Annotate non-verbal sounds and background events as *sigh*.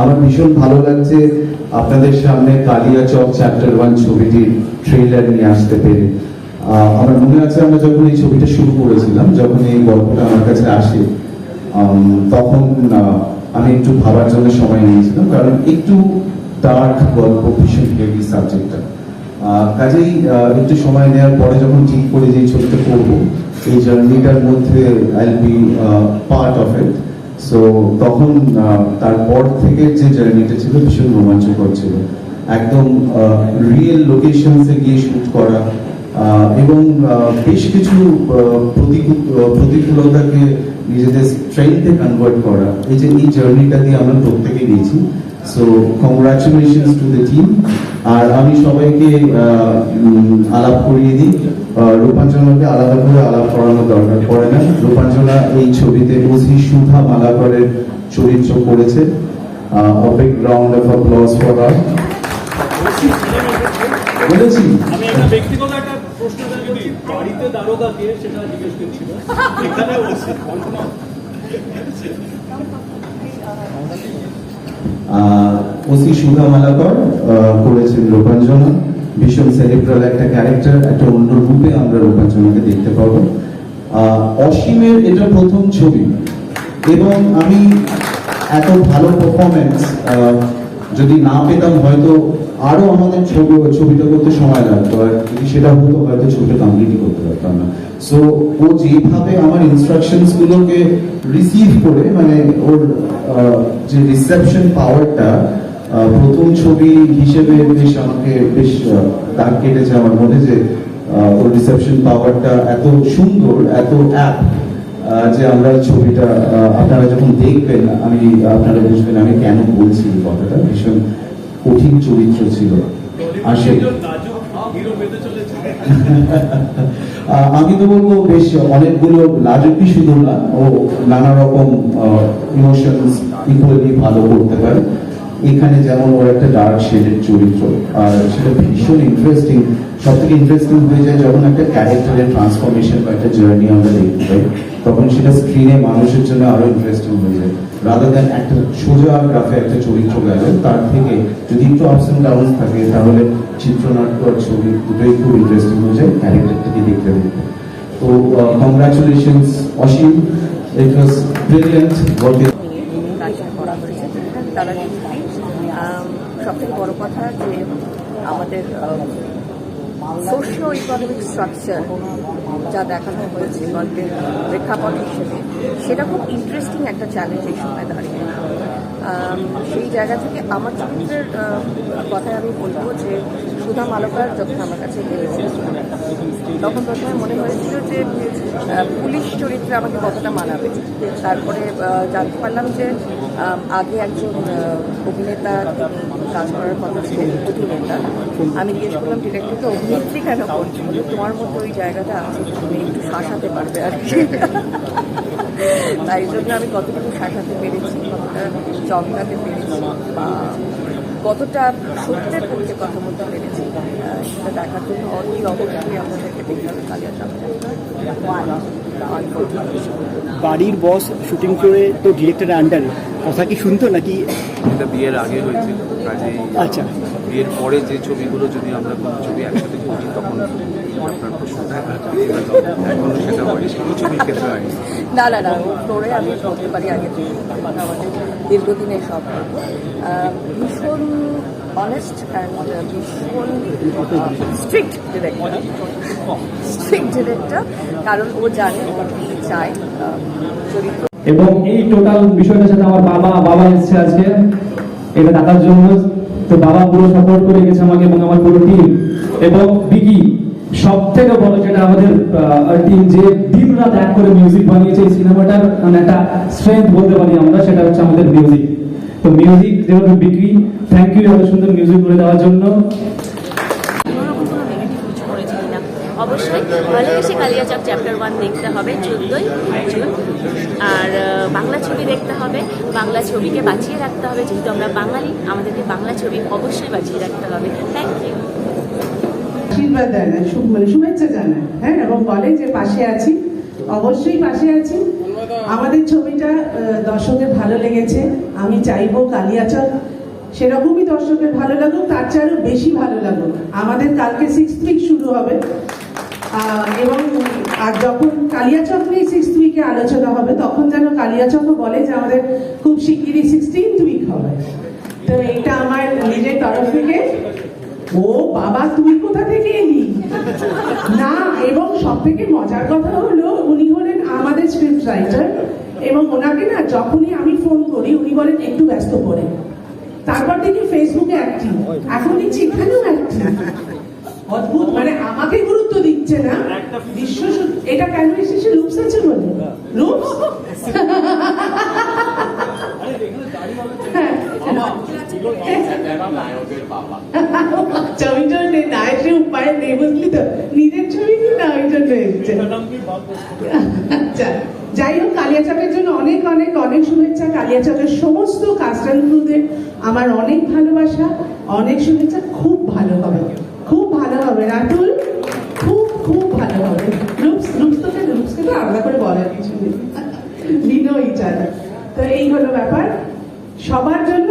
আমার ভীষণ ভালো লাগছে আপনাদের সামনে কালিয়া চক চ্যাপ্টার ওয়ান ছবিটির ট্রেলার নিয়ে আসতে পেরে। আমার মনে আছে আমরা যখন এই ছবিটা শুরু করেছিলাম, যখন এই গল্পটা আমার কাছে আসে তখন আমি একটু ভাবার জন্য সময় নিয়েছিলাম, কারণ একটু ডার্ক গল্প, ভীষণ হেভি সাবজেক্টটা কাজেই একটু সময় নেওয়ার পরে যখন ঠিক করে যে ছবিটা করব, এই জার্নিটার মধ্যে I be part of it so তখন তারপর থেকে যে জার্নিটা ছিল ভীষণ রোমাঞ্চকর ছিল। একদম রিয়েল লোকেশনসে গিয়ে শুট করা এবং বেশ কিছু প্রতিকূলতাকে নিজেদের স্ট্রেংথে কনভার্ট করা। এই যে, এই জার্নিটা দিয়ে আমরা প্রত্যেকে গিয়েছি। So congratulations to the team আর আমি সবাইকে আলাপ করিয়ে দিই। আহ, রূপাঞ্জনাকে আলাদা করে আলাপ করানোর দরকার পড়ে না। রূপাঞ্জনা এই ছবিতে ওসি সুধা মালাকরের চরিত্র করেছে। A big round of applause for her বলেছি। আমি একটা ব্যক্তিগত একটা প্রশ্ন করছি বাড়িতে দারোগা কে সেটা জিজ্ঞেস করছিল? এখানে *laughs* *laughs* ওসি সুধা মালাকর করেছেন রূপাঞ্জনা। ভীষণ সেলিব্রাল একটা ক্যারেক্টার একটা অন্য রূপে আমরা রূপাঞ্জনাকে দেখতে পাবো। অসীমের এটা প্রথম ছবি। এবং আমি এত ভালো পারফরমেন্স যদি না পেতাম হয়তো আরও আমাদের ছবি ছবিটা করতে সময় লাগতো, আর যদি সেটা হতো, হয়তো ছবিটা কমপ্লিটই করতে পারতাম না। সো ও যেভাবে আমার ইনস্ট্রাকশনস গুলোকে রিসিভ করে মানে ওর যে রিসেপশন পাওয়ারটা প্রথম ছবি হিসেবে বেশ আমাকে বেশ দাগ কেটেছে আমার মনে যে ওর রিসেপশন পাওয়ারটা এত সুন্দর, এত অ্যাপ যে আমরা ছবিটা আপনারা যখন দেখবেন আমি আপনারা বুঝবেন আমি কেন বলছি কথাটা ভীষণ কঠিন চরিত্র ছিল। আমি তো বলব বেশ অনেকগুলো লাজুকি শুধু না ও নানা রকম ইমোশনস ইকুয়ালি ভালো করতে পারে। এখানে যেমন ওর একটা ডার্ক শেডের চরিত্র আর সেটা ভীষণ ইন্টারেস্টিং সব থেকে ইন্টারেস্টিং হয়ে যায় যখন একটা ক্যারেক্টারের ট্রান্সফরমেশন বা একটা জার্নি আমরা দেখতে পাই। তখন সেটা স্ক্রিনে মানুষের জন্য আরও ইন্টারেস্টিং হয়ে যায়। রাদার দ্যান একটা সোজা গ্রাফে একটা চরিত্র গেল তার থেকে যদি একটু আপস এন্ড ডাউন থাকে, তাহলে চিত্রনাট্য আর ছবি দুটোই খুব ইন্টারেস্টিং হয়ে যায় ক্যারেক্টারটাকে দেখতে দেখতে। তো কংগ্রাচুলেশনস অসীম। ইট ওয়াজ ব্রিলিয়েন্ট তারা সব থেকে বড় কথা যে আমাদের সোশিও ইকোনমিক স্ট্রাকচার যা দেখানো হয়েছে গল্পের প্রেক্ষাপট হিসেবে, সেটা খুব ইন্টারেস্টিং একটা চ্যালেঞ্জ এই সময় দাঁড়িয়ে। সেই জায়গা থেকে আমার চরিত্রের কথায় আমি বলব যে সুধা মালকার যখন আমার কাছে গিয়েছিল, তখন প্রথমে মনে হয়েছিল যে পুলিশ চরিত্রে আমাকে কতটা মানাবে। তারপরে জানতে পারলাম যে আগে একজন অভিনেতা কাজ করার কথা ছিলেন এটা আমি জিজ্ঞেস করলাম, ডিরেক্টরকে অভিনেত্রী কেন করছি? তোমার মতো ওই জায়গাটা আছে, তুমি একটু শাসাতে পারবে আর কি। তাই জন্য আমি কতটুকু শাসাতে পেরেছি কতটা চমকাতে পেরেছি বা কতটা সত্যের পক্ষে কথা বলতে পেরেছি সেটা দেখার জন্য অনেক অবশ্যই আপনাদেরকে দেখতে হবে কালিয়া বাড়ির বস শুটিং করে তো ডিরেক্টরের আন্ডারে কথা কি শুনতো নাকি? এটা বিয়ের আগে হয়েছিল আচ্ছা। বিয়ের পরে যে ছবিগুলো যদি আমরা কোনো ছবি একসাথে করি তখন আপনার প্রশ্নটা এখনও সেটা হয়নি। কোনো ছবির ক্ষেত্রে হয়নি। না না না ফ্লোরে আমি বলতে পারি আগে আমাদের দীর্ঘদিনের সব ভীষণ অনেস্ট অ্যান্ড ভীষণ স্ট্রিক্ট ডিরেক্টর স্ট্রিক্ট ডিরেক্টর কারণ ও জানে ও কি চায় চরিত্র। এবং এই টোটাল বিষয়টার সাথে আমার বাবা বাবা এসেছে আজকে। এটা দাদার জন্য। তো বাবা পুরো সাপোর্ট করে গেছে আমাকে এবং আমার পুরো টিম এবং বিকি সব থেকে বড় যেটা আমাদের টিম যে দিন রাত এক করে মিউজিক বানিয়েছে এই সিনেমাটার মানে একটা স্ট্রেংথ বলতে পারি আমরা, সেটা হচ্ছে আমাদের মিউজিক তো মিউজিক যেহেতু বিক্রি থ্যাংক ইউ এত সুন্দর মিউজিক করে দেওয়ার জন্য। অবশ্যই। ভালোবেসে কালিয়াচক চ্যাপ্টার ওয়ান দেখতে হবে, চোদ্দোই জুন। আর বাংলা ছবি দেখতে হবে, বাংলা ছবিকে বাঁচিয়ে রাখতে হবে। যেহেতু আমরা বাঙালি, আমাদেরকে বাংলা ছবি অবশ্যই বাঁচিয়ে রাখতে হবে। থ্যাংক ইউ মানে শুভেচ্ছা জানায় হ্যাঁ? এবং যে পাশে আছি, অবশ্যই পাশে আছি। আমাদের ছবিটা দর্শকের ভালো লেগেছে। আমি চাইব কালিয়াচক সেরকমই দর্শকের ভালো লাগুক, তার চেয়ে আরও বেশি ভালো লাগুক। আমাদের কালকে সিক্স শুরু হবে। এবং আর যখন কালিয়াচক নিয়ে সিক্স উইকে আলোচনা হবে, তখন যেন কালিয়াচকও বলে যে আমাদের খুব শিগগিরই সিক্সটিন্থ উইক হবে। তো এটা আমার নিজের তরফ থেকে। ও বাবা, তুই কোথা থেকে এলি? না, এবং সব থেকে মজার কথা হলো, উনি হলেন আমাদের স্ক্রিপ্ট রাইটার এবং ওনাকে না যখনই আমি ফোন করি, উনি বলেন, একটু ব্যস্ত পড়ে। তারপর দেখি ফেসবুকে অ্যাক্টিভ এখন দেখছি এখানেও অ্যাক্টিভ অদ্ভুত মানে আমাকে গুরুত্ব দিচ্ছে না? বিশ্ব এটা কেন এসেছে? লুপস আছে বলে। লুপস ছবির জন্য নায়কের উপায় নেই বুঝলি তো? নিজের ছবি কি না ওই জন্য এসছে? আচ্ছা যাই হোক কালিয়াচকের জন্য অনেক অনেক অনেক শুভেচ্ছা। কালিয়াচকের সমস্ত ক্রুদের আমার অনেক ভালোবাসা অনেক শুভেচ্ছা। খুব ভালো হবে খুব ভালো হবে। রাতুল? তো আলাদা করে বলার কিছু নেই। ইচ্ছা তো এই হলো ব্যাপার। সবার জন্য